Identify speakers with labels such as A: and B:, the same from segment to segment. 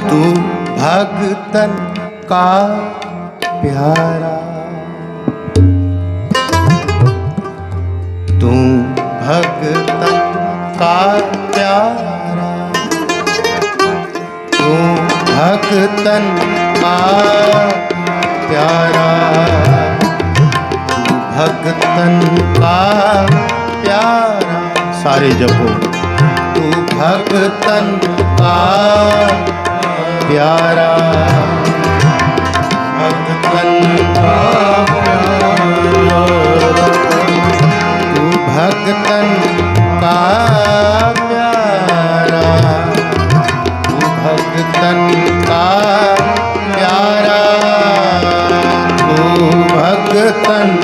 A: ਤੂੰ ਭਗਤਨ ਕਾ ਪਿਆਰਾ। ਤੂੰ ਭਗਤਨ ਕਾ ਪਿਆਰਾ। ਤੂੰ ਭਗਤਨ ਕਾ ਪਿਆਰਾ। ਭਗਤਨ ਕਾ ਪਿਆਰਾ। ਸਾਰੇ ਜਪੋ। ਤੂੰ ਭਗਤਨ ਕਾ ਪਿਆਰਾ।
B: ਅਰਧ ਤਨ
A: ਕਾ
B: ਭਗਤਨ ਕਾ ਪਿਆਰਾ।
A: ਭਗਤਨ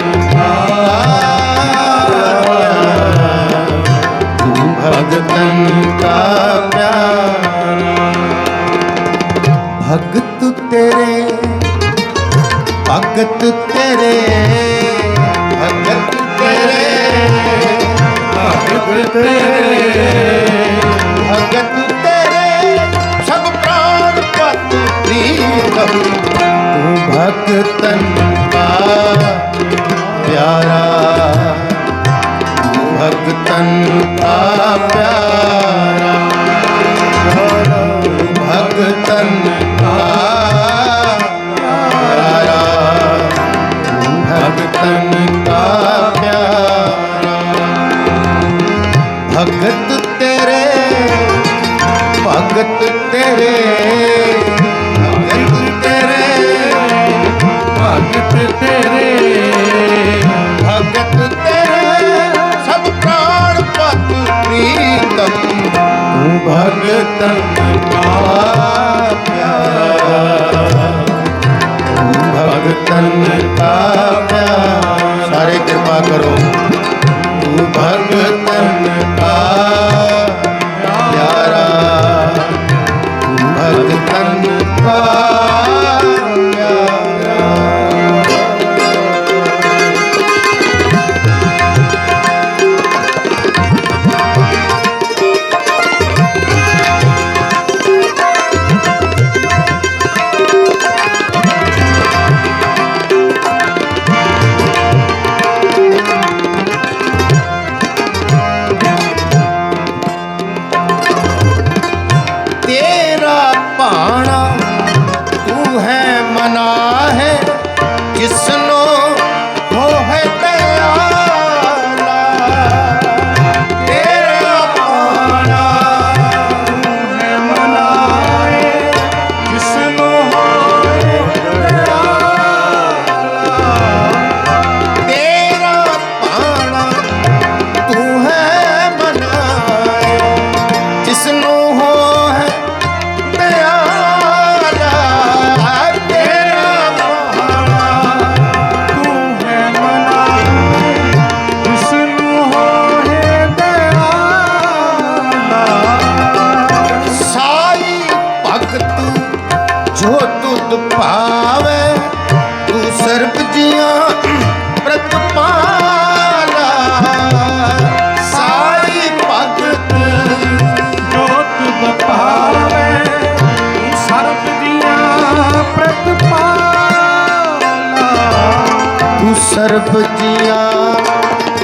A: ਸਰਬ ਜੀਆ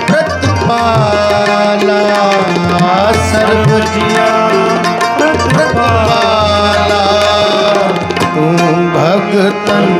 A: ਪ੍ਰਤਪਾਲਾ ਸਰਬ
B: ਜੀਆ ਪ੍ਰਤਪਾਲਾ
A: ਤੂੰ ਭਗਤਨ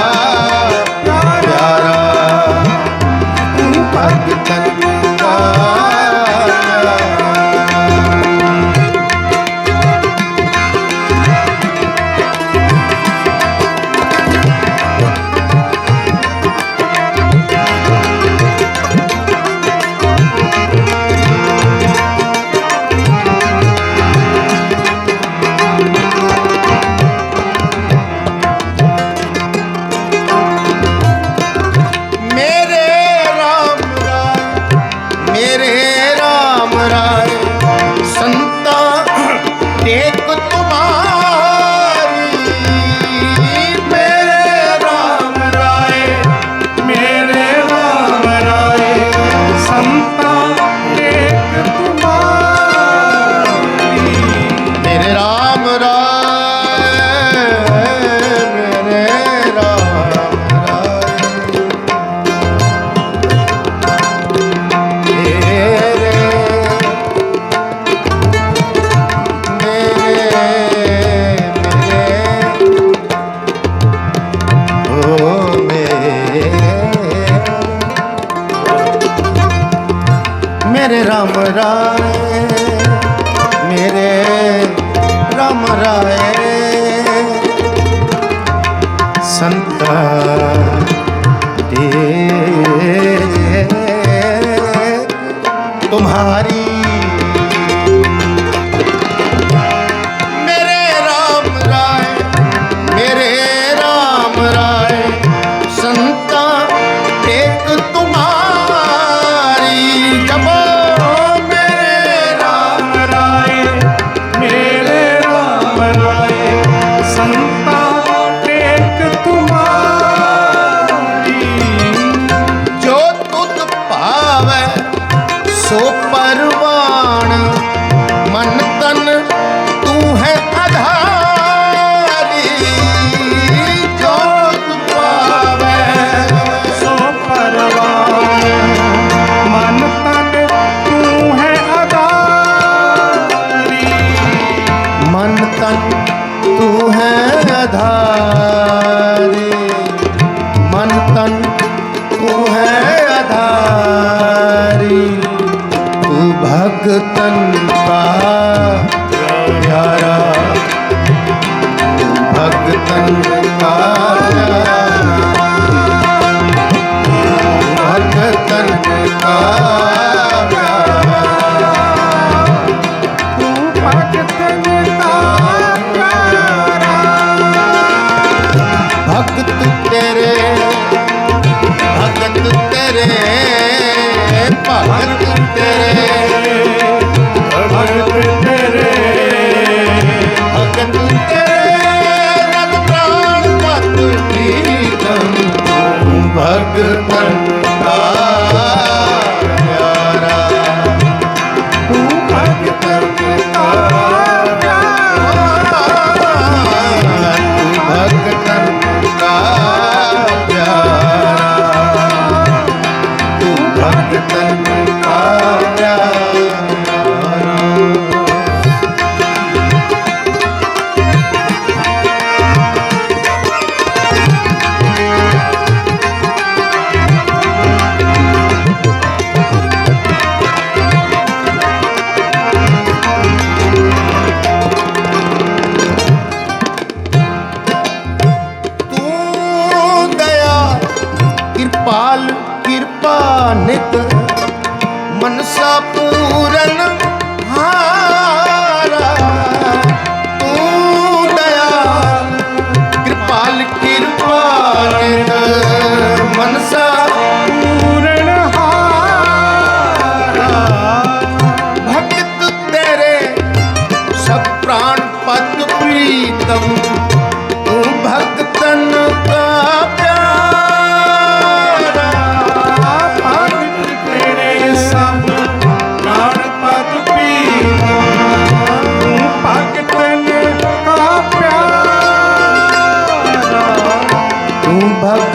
A: ਰਾਮ ਰਾਏ ਸੰਤ ਦੇ तुम्हारी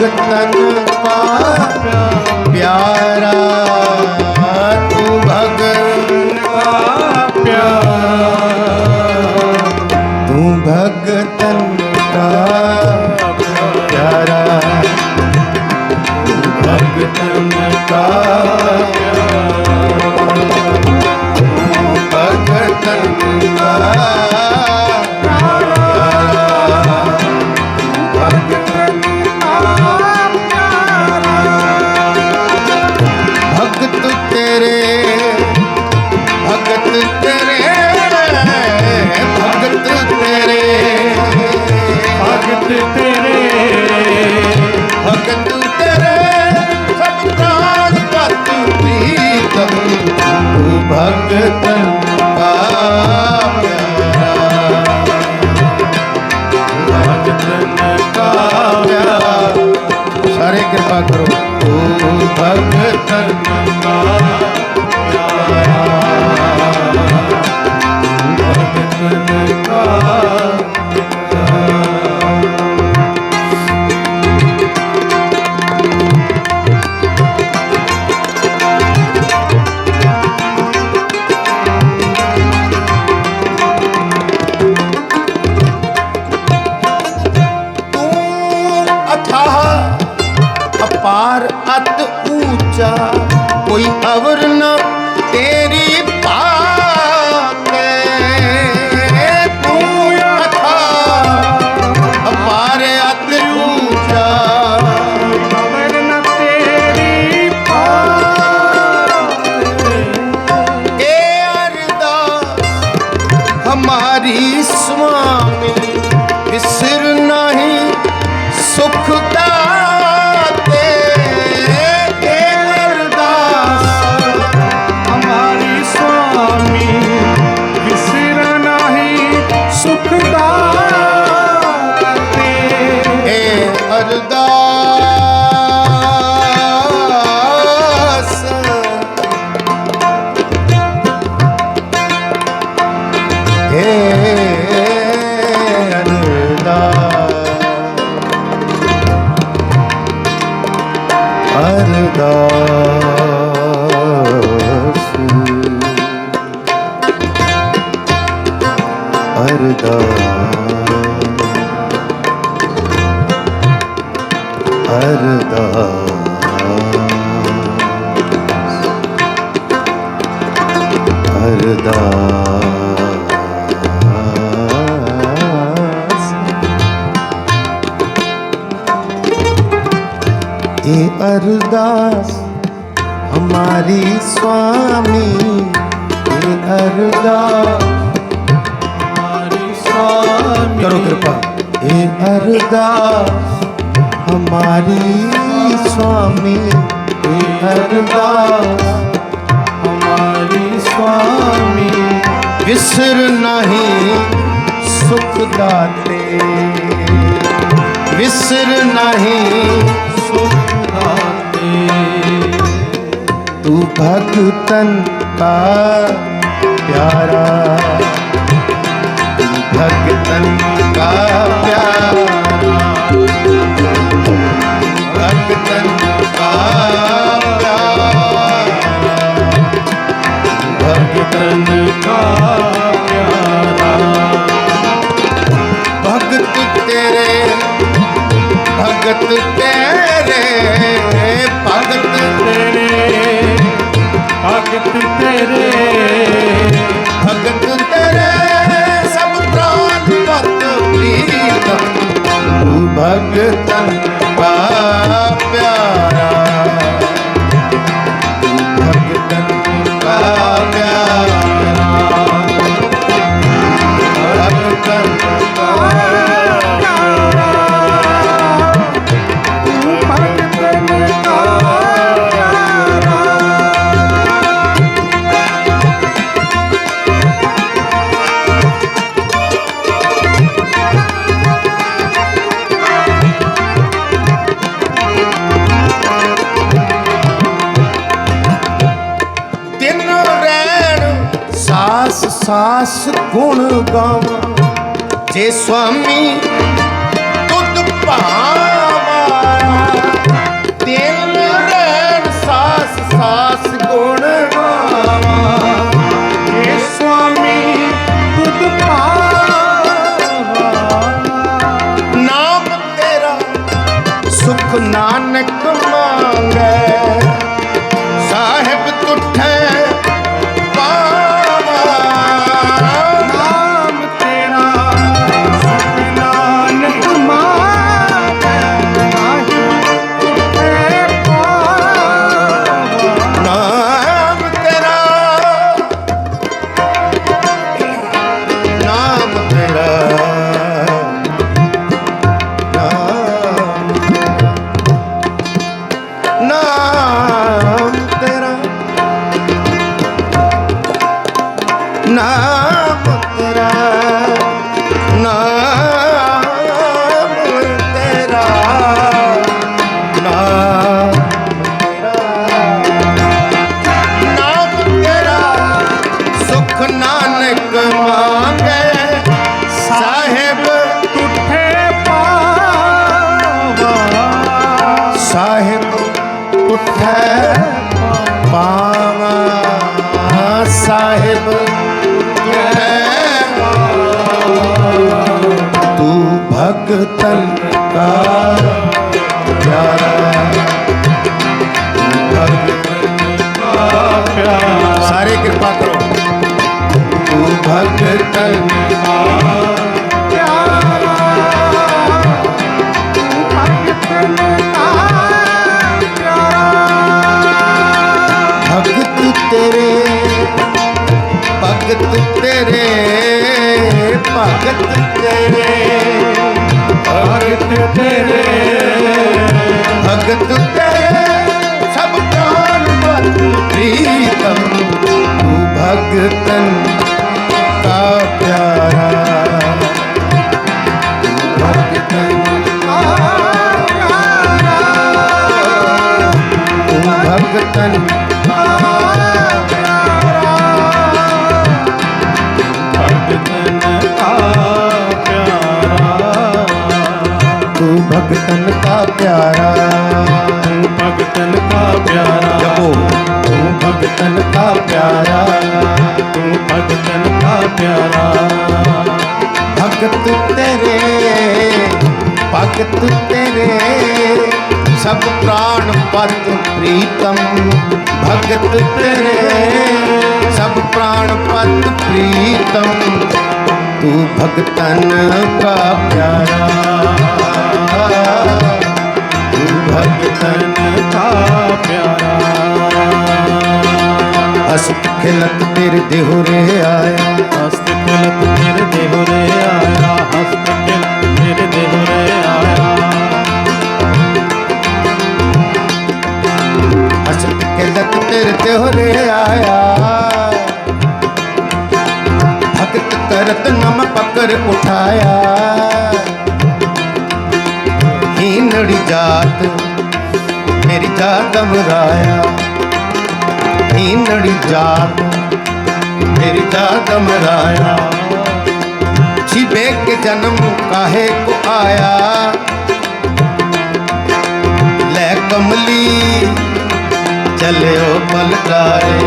A: ਭਗਤਨ हे अरदास, हमारी स्वामी। हे अरदास,
B: हमारी स्वामी।
A: करो कृपा। हे अरदास, हमारी स्वामी। हे अरदास, हमारी स्वामी। विसर नहीं सुख दाते। विसर नहीं ਤੂੰ ਭਗਤਨ ਕਾ ਪਿਆਰਾ ਤੂੰ ਭਗਤਨ ਕਾ ਪਿਆਰਾ ਭਗਤਨ ਕਾ ਭਗਤ ਤੇਰੇ ਭਗਤ ਦਸ ਗੁਣ ਗਾਵਾਂ। ਜੇ ਸੁਆਮੀ ਤੁਧ ਭਾਂ 감사합니다. ਭਗਤਨ ਕਾ ਪਿਆਰਾ। ਤੂੰ ਭਗਤਨ ਕਾ ਪਿਆਰਾ। ਤੂੰ ਭਗਤਨ ਭਗਤਨ ਕਾ ਪਿਆਰਾ। ਪਿਆਰਾ। ਭਗਤ ਤੇਰੇ ਭਗਤ ਤੇਰੇ, ਸਭ ਪ੍ਰਾਨ ਪਤ ਪ੍ਰੀਤਮ। ਭਗਤ ਤੇਰੇ, ਸਭ ਪ੍ਰਾਨ ਪਤ ਪ੍ਰੀਤਮ। ਤੂੰ ਭਗਤਨ ਕਾ ਪਿਆਰਾ। ਤੂੰ ਭਗਤਨ
B: ਭਗਤਨ ਕਾ ਪਿਆਰਾ।
A: ਦੇਹੁਰੇ ਆਇਆ
B: ਹਸਤ ਖਿਲਤ ਤੇਰੇ ਦੇਹੁਰੇ ਆਇਆ ਹਸਤ ਖਿਲਤ ਤੇਰੇ ਦੇਹੁਰੇ ਆਇਆ
A: ਹਸਤ ਖਿਲਤ ਤੇਰੇ ਦੇਹੁਰੇ ਆਇਆ ਭਗਤ ਕਰਤ ਨਮ ਪਕਰ ਉਠਾਇਆ। ਹੀਨੜੀ ਜਾਤ ਮੇਰੀ ਜਾਤ हीनड़ी जात मेरी जात मराया। छिपे के जन्म काहे को आया? ले कमली, चले ओ पलटाए।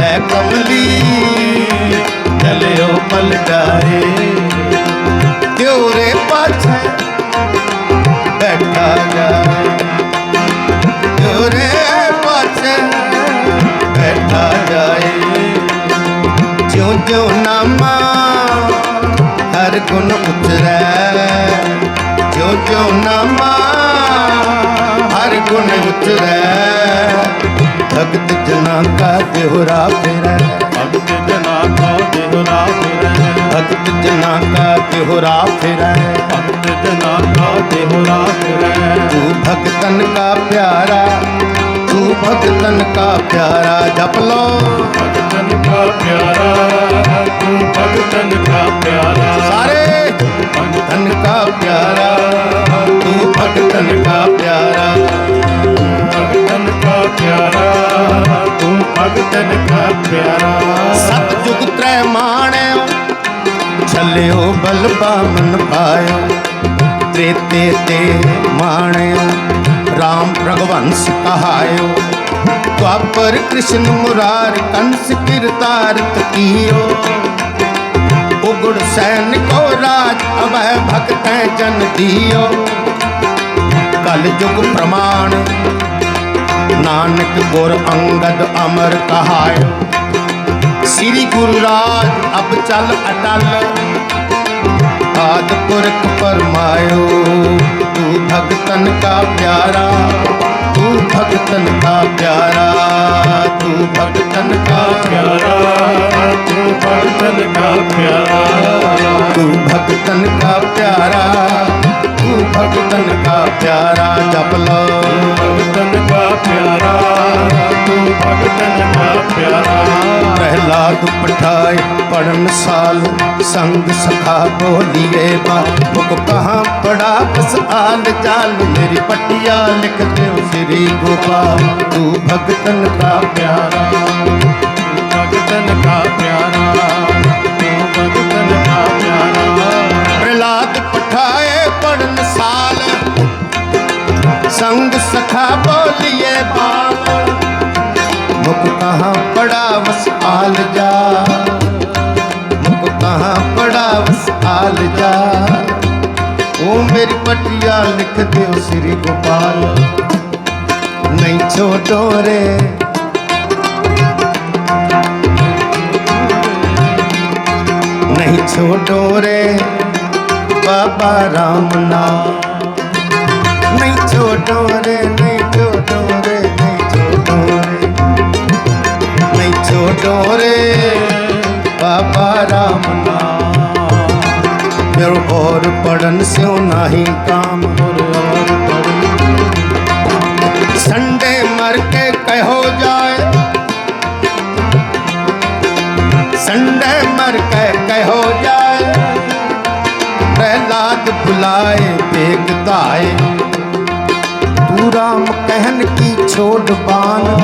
A: ले कमली, चले ओ पलटाए। त्योरे पाछे ਬੈਠਾ ਜਾਏ। ਜਿਉ ਜਿਉ ਨਾਮਾ ਹਰ ਗੁਣ ਉਤਰੈ ਜਿਉ ਜਿਉ ਨਾਮਾ ਹਰ ਗੁਣ ਉਤਰੈ ਭਗਤ ਜਨਾ ਕਾ ਦੇਹੁਰਾ ਫਿਰੈ।
B: ਭਗਤ ਜਨਾ ਕਾ ਦੇਹੁਰਾ ਫਿਰੈ।
A: ਭਗਤ ਜਨਾ ਕਾ ਦੇਹੁਰਾ ਫਿਰੈ।
B: ਭਗਤ ਜਨਾ ਕਾ ਦੇਹੁਰਾ ਫਿਰੈ।
A: ਤੂੰ ਭਗਤਨ ਕਾ ਪਿਆਰਾ। ਤੂੰ ਭਗਤਨ ਕਾ ਪਿਆਰਾ ਜਪ ਲੋ
B: ਭਗਤਨ ਕਾ ਪਿਆਰਾ ਤੂੰ ਭਗਤਨ ਕਾ ਪਿਆਰਾ।
A: ਸਾਰੇ ਭਗਤਨ ਕਾ ਪਿਆਰਾ ਤੂੰ ਭਗਤਨ ਕਾ ਪਿਆਰਾ।
B: ਭਗਤਨ ਕਾ ਪਿਆਰਾ ਤੂੰ ਭਗਤਨ ਕਾ ਪਿਆਰਾ।
A: ਸਤਜੁਗ ਤ੍ਰੈ ਮਾਣਿਓ ਛਲਿਓ ਬਲ ਬਾਮਨ ਪਾਇਓ ਤ੍ਰੇਤੇ ਤੇ ਮਾਣਿਓ। RAM ਰਗਵੰਸ ਕਹਾਇਓ। ਦੁਆਪਰ ਕ੍ਰਿਸ਼ਨ ਮੁਰਾਰ ਕੰਸ ਕਿਰਤਾਰਤ ਕੀਓ ਉਗੜ ਸੈਨ ਕੋ ਰਾਜ ਅਵੈ ਭਗਤੈ ਜਨ ਦਿਓ। ਕਲ ਯੁਗ ਪ੍ਰਮਾਣ, ਨਾਨਕ ਗੁਰ ਅੰਗਦ ਅਮਰ ਕਹਾਇਓ। ਸ੍ਰੀ ਗੁਰੂ ਰਾਜ ਅਬ ਚੱਲ ਅਟਲ। ਆਦ ਪੁਰਖ ਪਰਮਾਇਓ ਤੂੰ ਭਗਤਨ ਕਾ ਪਿਆਰਾ, ਤੂੰ ਭਗਤਨ ਕਾ ਪਿਆਰਾ, ਤੂੰ ਭਗਤਨ ਕਾ ਪਿਆਰਾ,
B: ਤੂੰ ਭਗਤਨ ਕਾ ਪਿਆਰਾ,
A: ਤੂੰ ਭਗਤਨ ਕਾ ਪਿਆਰਾ। ਤੂੰ ਭਗਤਨ ਕਾ ਪਿਆਰਾ ਜਪ ਲੋ।
B: ਭਗਤਨ ਕਾ ਪਿਆਰਾ। ਤੂੰ ਭਗਤਨ ਕਾ ਪਿਆਰਾ।
A: ਪ੍ਰਹਿਲਾਦ ਪਠਾਏ ਪੜਨ ਸਾਲ। ਸੰਗ ਸਖਾ ਬੋਲੀਏ ਬਾ। ਮੁਕ ਕਹਾਂ ਪੜਾ ਬਸ ਆਲ ਚਾਲ ਮੇਰੀ ਪਟਿਆ ਲਿਖ ਦਿਓ ਸ੍ਰੀ ਗੋਪਾਲ। ਤੂੰ ਭਗਤਨ ਕਾ ਪਿਆਰਾ।
B: ਭਗਤਨ ਕਾ
A: ਸੰਗ ਸਖਾ ਬੋਲੀਏ ਬਾਲ ਮੁਕ ਕਹਾਂ ਪੜਾ ਵਸ ਆਲ ਜਾ। ਮੁਕ ਕਹਾਂ ਪੜਾ ਵਸ ਆਲ ਜਾ। ਉਹ ਮੇਰੀ ਪਟਿਆ ਲਿਖ ਦਿਓ ਸ੍ਰੀ ਗੋਪਾਲ। ਨਹੀਂ ਛੋਟੋ ਰੇ। ਨਹੀਂ ਛੋਟੋ ਰੇ। ਬਾਬਾ ਰਾਮ ਨਹੀਂ ਛੋਟੋ ਰੇ ਨਹੀਂ ਛੋਟੋ ਰੇ ਨਹੀਂ ਛੋਟੋ ਰੇ ਨਹੀਂ ਛੋਟੋ ਰੇ बाबा राम
B: ਨਾਮ
A: मेरो और पढ़न स्यो नाही काम
B: ਗੁਰ ਔਰ ਪੜਨ
A: संडे मर के कहो जाए संडे मर के कहो जाए प्रहलाद बुलाए ਛੋੜ ਪਾਨ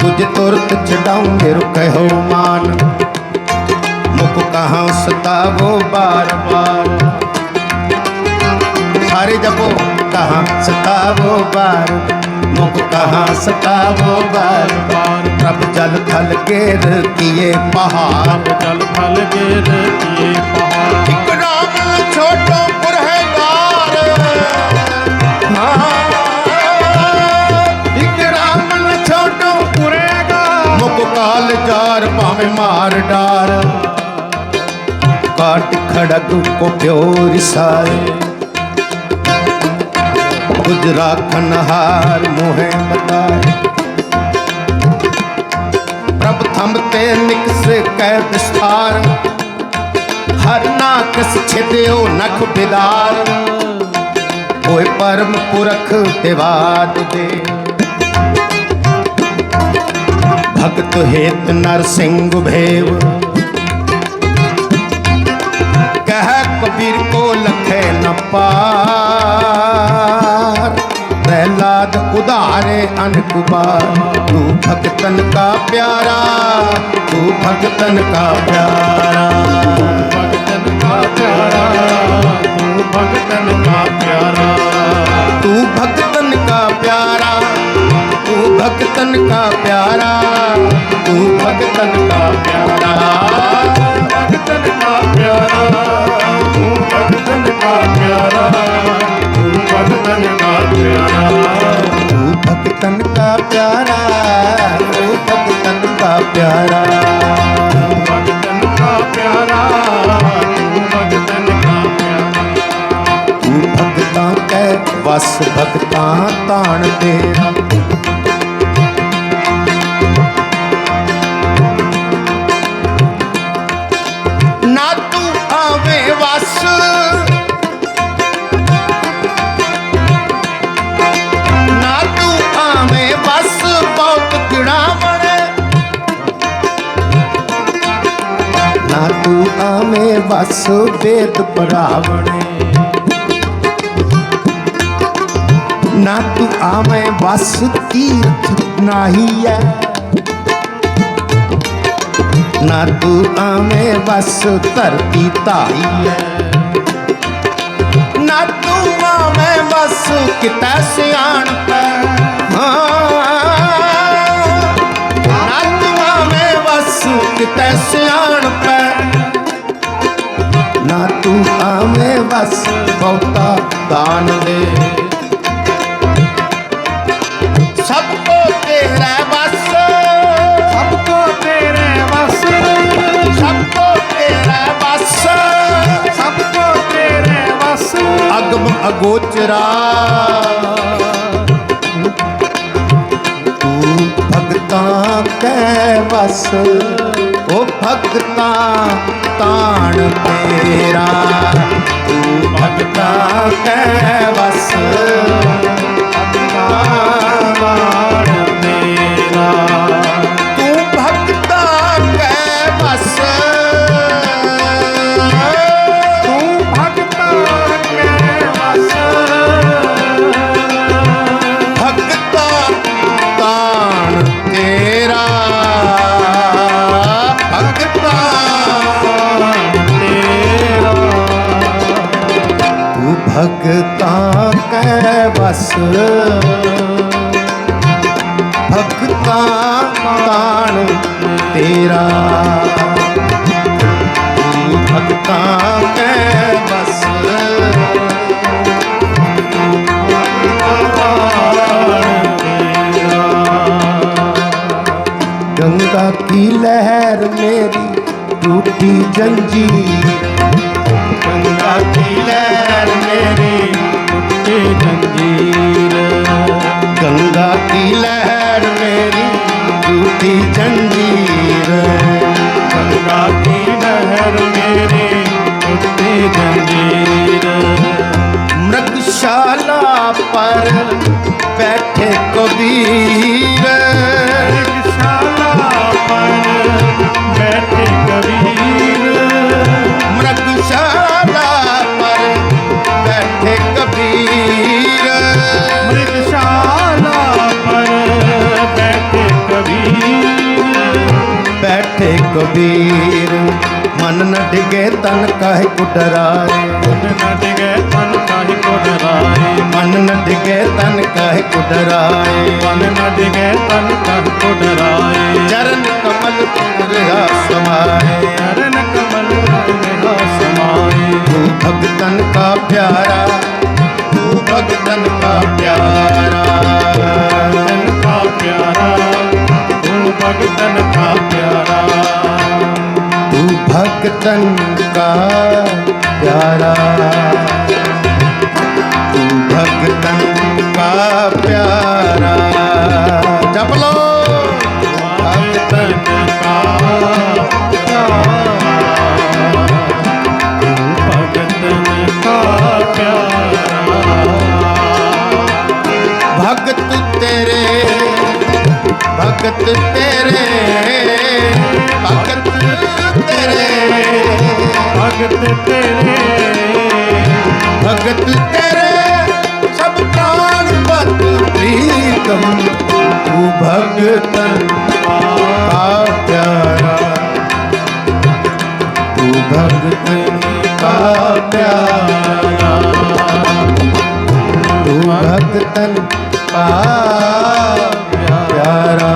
A: ਤੁਝ ਤੁਰਤ ਛਡਾਉਂਗੇ ਰੁਕੇ ਹੋ ਮਾਨ ਮੁਕ ਕਹਾ ਸਤਾਵੋ ਬਾਰ ਬਾਰ ਸਾਰੇ ਜਪੋ ਕਹਾ ਸਤਾਵੋ
B: ਬਾਰ।
A: ਮੁਕ ਕਹਾ ਸਤਾਵੋ ਬਾਰ ਬਾਰ ਪ੍ਰਭ
B: ਜਲ ਥਲ ਗੇਰ ਕੀਏ ਪਹਾੜ।
A: ਪ੍ਰਭ ਜਲ ਥਲ ਗੇਰ ਕੀਏ ਪਹਾੜ।
B: ਇੱਕ
A: ਨਾਮ ਛੋਟੋ ਪੁਰ ਹੈ ਨਾਰ ਹਾਂ। ਡਰ ਭਾਵੇਂ ਮਾਰ ਡਾਰ। ਕਾਟ ਖੜਗ ਕੋ ਪਿਓ ਰਿਸਾਏ ਗੁਜਰਾ ਖਨਹਾਰ ਮੋਹੇ ਬਤਾਏ ਪ੍ਰਭ ਥੰਮ ਤੇ ਨਿਕਸ ਕੈ ਵਿਸਥਾਰ। ਹਰ ਨਾ ਕਿਸ ਛਿਦਿਓ ਨਖ ਬਿਦਾਰ। ਹੋਏ ਪਰਮ ਪੁਰਖ ਤੇ ਵਾਦ ਦੇ। ਭਗਤ ਹੇਤ ਨਰ ਸਿੰਘ ਭੇਵ ਕਹਿ ਕਬੀਰ ਕੋ ਲਖੇ ਨ ਪਾਰ ਪ੍ਰਹਿਲਾਦ ਉਧਾਰੇ ਅਨਕ ਬਾਰ ਤੂੰ
B: ਭਗਤਨ ਕਾ ਪਿਆਰਾ ਤੂੰ ਭਗਤਨ ਕਾ ਪਿਆਰਾ
A: ਭਗਤਨ ਕਾ ਪਿਆਰਾ ਤੂੰ ਭਗਤਨ ਕਾ ਪਿਆਰਾ ਭਗਤਨ ਕਾ ਪਿਆਰਾ, ਤੂੰ
B: ਭਗਤਨ ਕਾ ਪਿਆਰਾ। ਭਗਤਨ ਕਾ ਪਿਆਰਾ, ਤੂੰ ਭਗਤਨ ਕਾ ਪਿਆਰਾ,
A: ਤੂੰ ਭਗਤਨ ਕਾ ਪਿਆਰਾ। ਤੂੰ
B: ਭਗਤਨ ਕਾ ਪਿਆਰਾ, ਤੂੰ ਭਗਤਨ ਕਾ ਪਿਆਰਾ।
A: ਭਗਤਨ ਕਾ ਪਿਆਰਾ, ਤੂੰ ਭਗਤਾਂ ਕੈ ਵਸ, ਭਗਤਾਂ ਤਾਣ ਤੇਰਾ। ਤੂੰ ਆਵੇਂ ਬਸ ਵੇਦ ਪੜਾਵਣੇ। ਨਾ ਤੂੰ ਆਵੇਂ ਬਸ ਤੀਰਥ ਨਾਹੀ ਐ। ਨਾ ਤੂੰ ਆਵੇਂ ਬਸ ਧਰਤੀ ਧਾਈ ਐ। ਨਾ ਤੂੰ ਆਵੇਂ ਬਸ ਕਿਤੈ ਸਿਆਣ ਪੈ ਨਾ ਤੂੰ ਆਵੇਂ ਬਸ ਕਿਤੈ ਸਿਆਣ ਪੈ ਤੂੰ ਆਵੇਂ ਬਸ ਬਹੁਤਾ ਦਾਨ ਦੇ। ਸਭ ਕੋ ਤੇਰਾ ਬਸ।
B: ਸਭ ਕੋ ਤੇਰੇ ਵਸ
A: ਸਭ ਕੋ ਤੇਰਾ ਬਸ।
B: ਸਭ ਕੋ ਤੇਰੇ ਵਸ
A: ਅਗਮ ਅਗੋਚਰਾ। ਤੂੰ ਭਗਤਾਂ ਕੈ ਵਸ ਭਗਤਾਂ ਤਾਣ ਤੇਰਾ। ਤੂੰ ਭਗਤਾਂ ਕੈ ਵਸ। ਭਗਤਾਂ
B: ਬਾਣ
A: ਭਗਤਾਂ ਕੈ ਵਸ।
B: ਭਗਤਾਂ
A: ਤਾਣ ਤੇਰਾ। ਤੂੰ ਭਗਤਾਂ ਕੈ ਵਸ। ਗੰਗਾ ਕੀ ਲਹਿਰ ਮੇਰੀ ਟੁੱਟੀ ਜੰਜੀਰ। ਕਾਹੇ ਕਬੀਰ ਮਰਗਸ਼ਾਲਾ ਪਰ ਬੈਠੇ ਕਬੀਰ
B: ਮਰਗਸ਼ਾਲਾ ਪਰ
A: ਬੈਠੇ ਕਬੀਰ ਮਰਗਸ਼ਾਲਾ ਪਰ ਬੈਠੇ ਕਬੀਰ।
B: ਬੈਠੇ
A: ਕਬੀਰ। ਨ ਡਿਗੇ ਤਨ ਕਾਹਿ ਕੁਡਰਾਏ
B: ਮਨ ਨਾ ਡਿਗੇ ਤਨ ਕਾਹੀ ਕੋ ਡਰਾਏ
A: ਮਨ ਨ ਡਿਗੇ ਤਨ ਕਾਹਿ ਕੁਡਰਾਏ
B: ਮਨ ਨਾ ਡਿਗੇ ਤਨ ਕਾਹੀ ਕੋ ਡਰਾਏ
A: ਚਰਨ ਕਮਲ ਤੁਰਿਆ ਸਮਾਏ
B: ਚਰਨ ਕਮਲ ਮੇਰਾ ਸਮਾਏ
A: ਤੂੰ ਭਗਤਨ ਕਾ ਪਿਆਰਾ ਤੂੰ ਭਗਤਨ ਕਾ ਪਿਆਰਾ
B: ਭਗਤਨ ਕਾ ਪਿਆਰਾ ਤੂੰ ਭਗਤਨ ਕਾ ਪਿਆਰਾ
A: ਤੂੰ ਭਗਤਨ ਕਾ ਪਿਆਰਾ ਤੂੰ ਭਗਤਨ ਕਾ ਪਿਆਰਾ ਜਪ ਲੋ
B: ਭਗਤਨ ਕਾ ਪਿਆਰਾ ਭਗਤਨ ਕਾ ਪਿਆਰਾ
A: ਭਗਤ ਤੇਰੇ ਭਗਤ ਤੇਰੇ ਭਗਤ ਤੇਰੇ
B: ਭਗਤ ਤੇਰੇ।
A: ਭਗਤ ਤੇਰੇ ਸਭ ਪ੍ਰਾਣ ਪਤ ਪ੍ਰੀਤਮ ਤੂੰ ਭਗਤਨ ਕਾ ਪਿਆਰਾ ਤੂੰ ਭਗਤ ਕਾ ਪਿਆਰਾ ਤੂੰ ਭਗਤਨ ਕਾ ਪਿਆਰਾ